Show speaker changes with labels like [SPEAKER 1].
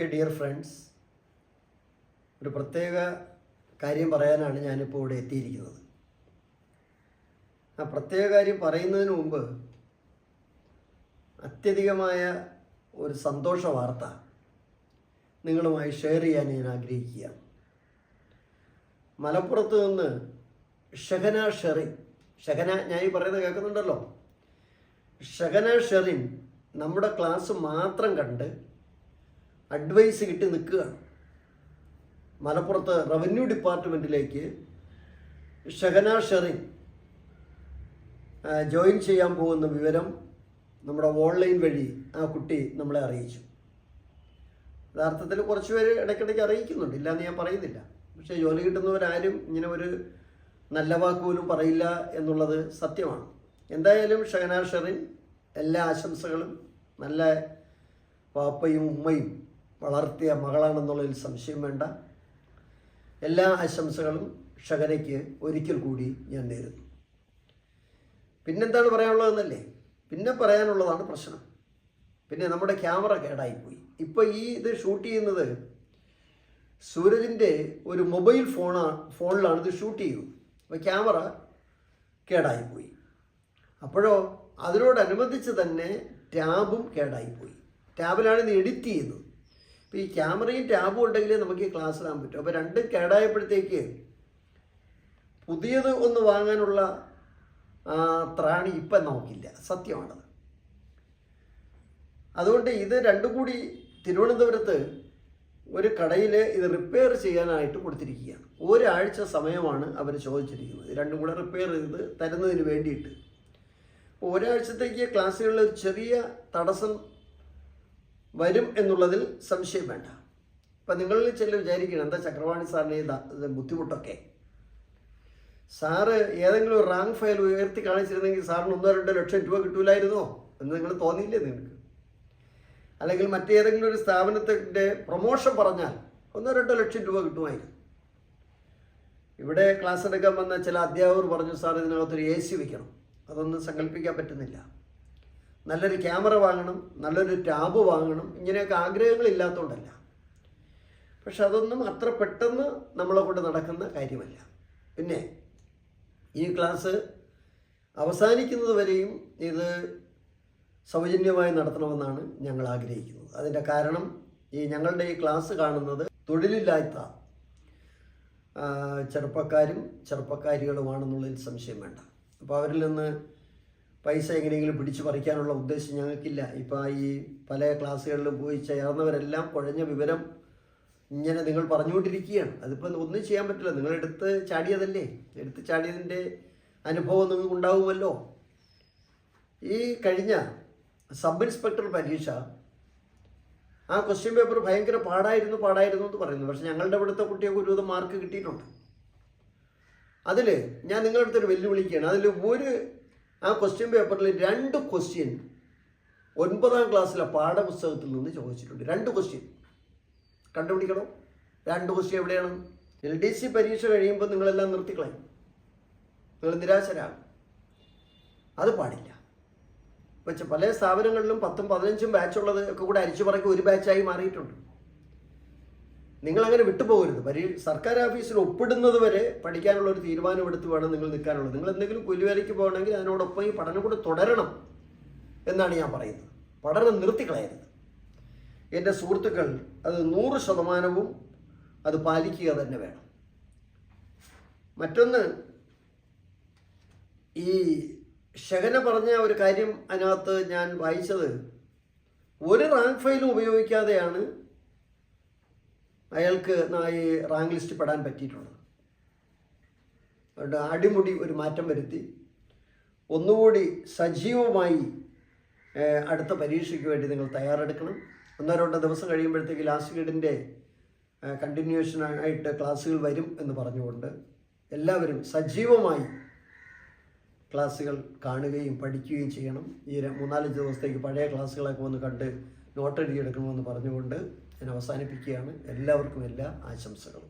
[SPEAKER 1] Okay dear friends. ഒരു പ്രത്യേക കാര്യം പറയാനാണ് ഞാനിപ്പോൾ ഇവിടെ എത്തിയിരിക്കുന്നത്. ആ പ്രത്യേക കാര്യം പറയുന്നതിന് മുമ്പ് അത്യധികമായ ഒരു സന്തോഷ വാർത്ത നിങ്ങളുമായി ഷെയർ ചെയ്യാൻ ഞാൻ ആഗ്രഹിക്കുക മലപ്പുറത്ത് നിന്ന് ഷഹന ഷെറിൻ ഷഹന ഞാൻ ഈ പറയുന്നത് കേൾക്കുന്നുണ്ടല്ലോ? ഷഹന ഷെറിൻ നമ്മുടെ ക്ലാസ് മാത്രം കണ്ട് അഡ്വൈസ് കിട്ടി നിൽക്കുകയാണ് മലപ്പുറത്ത് റവന്യൂ ഡിപ്പാർട്ട്മെന്റിലേക്ക് ഷഹന ഷെറിൻ ജോയിൻ ചെയ്യാൻ പോകുന്ന വിവരം നമ്മുടെ ഓൺലൈൻ വഴി ആ കുട്ടി നമ്മളെ അറിയിച്ചു. യഥാർത്ഥത്തിൽ കുറച്ച് പേര് ഇടയ്ക്കിടയ്ക്ക് അറിയിക്കുന്നുണ്ട്. ഇല്ലാന്ന് ഞാൻ പറയുന്നില്ല. പക്ഷേ ജോലി കിട്ടുന്നവരാരും ഇങ്ങനെ ഒരു നല്ല വാക്ക് പോലും പറയില്ല എന്നുള്ളത് സത്യമാണ്. എന്തായാലും ഷഹന ഷെറിൻ എല്ലാ ആശംസകളും നല്ല പാപ്പയും ഉമ്മയും വളർത്തിയ മകളാണെന്നുള്ളതിൽ സംശയം വേണ്ട. എല്ലാ ആശംസകളും ഷകനയ്ക്ക് ഒരിക്കൽ കൂടി ഞാൻ നേരുന്നു. പിന്നെന്താണ് പറയാനുള്ളതെന്നല്ലേ? പിന്നെ പറയാനുള്ളതാണ് പ്രശ്നം. പിന്നെ നമ്മുടെ ക്യാമറ കേടായിപ്പോയി. ഇപ്പോൾ ഈ ഇത് ഷൂട്ട് ചെയ്യുന്നത് സൂരജിന്റെ ഒരു മൊബൈൽ ഫോണാണ് ഫോണിലാണ് ഇത് ഷൂട്ട് ചെയ്യുന്നത് അപ്പോൾ ക്യാമറ കേടായിപ്പോയി. അപ്പോഴോ അതിനോടനുബന്ധിച്ച് തന്നെ ടാബും കേടായിപ്പോയി. ടാബിലാണ് ഇത് എഡിറ്റ് ചെയ്യുന്നത്. അപ്പോൾ ഈ ക്യാമറയും ടാബും ഉണ്ടെങ്കിലേ നമുക്ക് ഈ ക്ലാസ് ഇടാൻ പറ്റും. അപ്പോൾ രണ്ടും കേടായപ്പോഴത്തേക്ക് പുതിയത് ഒന്ന് വാങ്ങാനുള്ള ത്രാണി ഇപ്പം നമുക്കില്ല. സത്യമാണത്. അതുകൊണ്ട് ഇത് രണ്ടും കൂടി തിരുവനന്തപുരത്ത് ഒരു കടയിൽ ഇത് റിപ്പയർ ചെയ്യാനായിട്ട് കൊടുത്തിരിക്കുകയാണ്. ഒരാഴ്ച സമയമാണ് അവർ ചോദിച്ചിരിക്കുന്നത്. രണ്ടും കൂടെ റിപ്പയർ ചെയ്ത് തരുന്നതിന് വേണ്ടിയിട്ട്. ഒരാഴ്ചത്തേക്ക് ക്ലാസ്സുകളിൽ ഒരു ചെറിയ തടസ്സം വരും എന്നുള്ളതിൽ സംശയം വേണ്ട. അപ്പം നിങ്ങളിൽ ചില വിചാരിക്കണം എന്താ ചക്രവാണി ഈ ബുദ്ധിമുട്ടൊക്കെ? സാറ് ഏതെങ്കിലും ഒരു റാങ്ക് ഫയൽ ഉയർത്തി കാണിച്ചിരുന്നെങ്കിൽ സാറിന് ഒന്നോ രണ്ടോ ലക്ഷം രൂപ കിട്ടൂലായിരുന്നോ? എന്ന് നിങ്ങൾ തോന്നിയില്ലേ നിങ്ങൾക്ക്? അല്ലെങ്കിൽ മറ്റേതെങ്കിലും ഒരു സ്ഥാപനത്തിന്റെ പ്രൊമോഷൻ പറഞ്ഞാൽ ഒന്നോ രണ്ടോ ലക്ഷം രൂപ കിട്ടുമായിരുന്നു. ഇവിടെ ക്ലാസ് എടുക്കാൻ വന്ന ചില അധ്യാപകർ പറഞ്ഞു സാർ ഇതിനകത്തൊരു എ സി വയ്ക്കണം അതൊന്നും സങ്കല്പിക്കാൻ പറ്റുന്നില്ല. നല്ലൊരു ക്യാമറ വാങ്ങണം നല്ലൊരു ടാബ് വാങ്ങണം ഇങ്ങനെയൊക്കെ ആഗ്രഹങ്ങൾ ആഗ്രഹങ്ങളില്ലാത്തതുകൊണ്ടല്ല പക്ഷെ അതൊന്നും അത്ര പെട്ടെന്ന് നമ്മളെ കൊണ്ട് നടക്കുന്ന കാര്യമല്ല. പിന്നെ ഈ ക്ലാസ് അവസാനിക്കുന്നത് വരെയും ഇത് സൗജന്യമായി നടത്തണമെന്നാണ് ഞങ്ങൾ ആഗ്രഹിക്കുന്നത്. അതിന്റെ കാരണം ഈ ഞങ്ങളുടെ ഈ ക്ലാസ് കാണുന്നത് തൊഴിലില്ലാത്ത ചെറുപ്പക്കാരും ചെറുപ്പക്കാരികളുമാണെന്നുള്ളതിൽ സംശയം വേണ്ട. അപ്പോൾ അവരിൽ നിന്ന് പൈസ എങ്ങനെയെങ്കിലും പിടിച്ചു പറിക്കാനുള്ള ഉദ്ദേശം ഞങ്ങൾക്കില്ല. ഇപ്പോൾ ഈ പല ക്ലാസ്സുകളിലും പോയി ചേർന്നവരെല്ലാം കുഴഞ്ഞ വിവരം ഇങ്ങനെ നിങ്ങൾ പറഞ്ഞുകൊണ്ടിരിക്കുകയാണ്. അതിപ്പോൾ ഒന്നും ചെയ്യാൻ പറ്റില്ല. നിങ്ങൾ എടുത്ത് ചാടിയതല്ലേ? എടുത്ത് ചാടിയതിന്റെ അനുഭവം നിങ്ങൾക്ക് ഉണ്ടാവുമല്ലോ. ഈ കഴിഞ്ഞ സബ് ഇൻസ്പെക്ടർ പരീക്ഷ ആ ക്വസ്റ്റ്യൻ പേപ്പർ ഭയങ്കര പാടായിരുന്നു പാടായിരുന്നു എന്ന് പറയുന്നു. പക്ഷെ ഞങ്ങളുടെ ഇവിടുത്തെ കുട്ടികൾക്ക് ഒരുവിധം മാർക്ക് കിട്ടിയിട്ടുണ്ട്. അതിൽ ഞാൻ നിങ്ങളുടെ അടുത്തൊരു വെല്ലുവിളിക്കുകയാണ്. അതിൽ ഒരു ആ ക്വസ്റ്റ്യൻ പേപ്പറിൽ രണ്ട് ക്വസ്റ്റ്യൻ ഒൻപതാം ക്ലാസ്സിലെ പാഠപുസ്തകത്തിൽ നിന്ന് ചോദിച്ചിട്ടുണ്ട്. രണ്ട് ക്വസ്റ്റ്യൻ കണ്ടുപിടിക്കണം? രണ്ട് ക്വസ്റ്റ്യൻ എവിടെയാണ്? എൽ ഡി സി പരീക്ഷ കഴിയുമ്പോൾ നിങ്ങളെല്ലാം നിർത്തിക്കളയും. നിങ്ങൾ നിരാശരാകും. അത് പാടില്ല. പക്ഷെ പല സ്ഥാപനങ്ങളിലും പത്തും പതിനഞ്ചും ബാച്ചുള്ളത് ഒക്കെ കൂടെ അരിച്ചു പറക്കി ഒരു ബാച്ചായി മാറിയിട്ടുണ്ട്. നിങ്ങളങ്ങനെ വിട്ടുപോകരുത്. പരീ സർക്കാർ ഓഫീസിൽ ഒപ്പിടുന്നത് വരെ പഠിക്കാനുള്ള ഒരു തീരുമാനം എടുത്ത് വേണം നിങ്ങൾ നിൽക്കാനുള്ളത്. നിങ്ങൾ എന്തെങ്കിലും കൂലിവേലയ്ക്ക് പോകണമെങ്കിൽ അതിനോടൊപ്പം ഈ പഠനം കൂടെ തുടരണം എന്നാണ് ഞാൻ പറയുന്നത്. പഠനം നിർത്തിക്കളയരുത്. എന്റെ സുഹൃത്തുക്കൾ അത് നൂറ് ശതമാനവും അത് പാലിക്കുക തന്നെ വേണം. മറ്റൊന്ന് ഈ ഷഹന പറഞ്ഞ ഒരു കാര്യം അതിനകത്ത് ഞാൻ വായിച്ചത്. ഒരു റാങ്ക് ഫയലും ഉപയോഗിക്കാതെയാണ് അയാൾക്ക് ഈ റാങ്ക് ലിസ്റ്റ് പെടാൻ പറ്റിയിട്ടുള്ളത് അതുകൊണ്ട് അടിമുടി ഒരു മാറ്റം വരുത്തി. ഒന്നുകൂടി സജീവമായി അടുത്ത പരീക്ഷയ്ക്ക് വേണ്ടി നിങ്ങൾ തയ്യാറെടുക്കണം. ഒന്നോ രണ്ടോ ദിവസം കഴിയുമ്പോഴത്തേക്ക് ലാസ്റ്റ് ഗ്രേഡിന്റെ കണ്ടിന്യൂഷൻ ആയിട്ട് ക്ലാസ്സുകൾ വരും എന്ന് പറഞ്ഞുകൊണ്ട് എല്ലാവരും സജീവമായി ക്ലാസ്സുകൾ കാണുകയും പഠിക്കുകയും ചെയ്യണം. ഈ മൂന്നാലഞ്ച് ദിവസത്തേക്ക് പഴയ ക്ലാസ്സുകളൊക്കെ ഒന്ന് കണ്ട് നോട്ട് എഴുതിയെടുക്കണമെന്ന് പറഞ്ഞുകൊണ്ട് ഞാൻ അവസാനിപ്പിക്കുകയാണ്. എല്ലാവർക്കും എല്ലാ ആശംസകളും.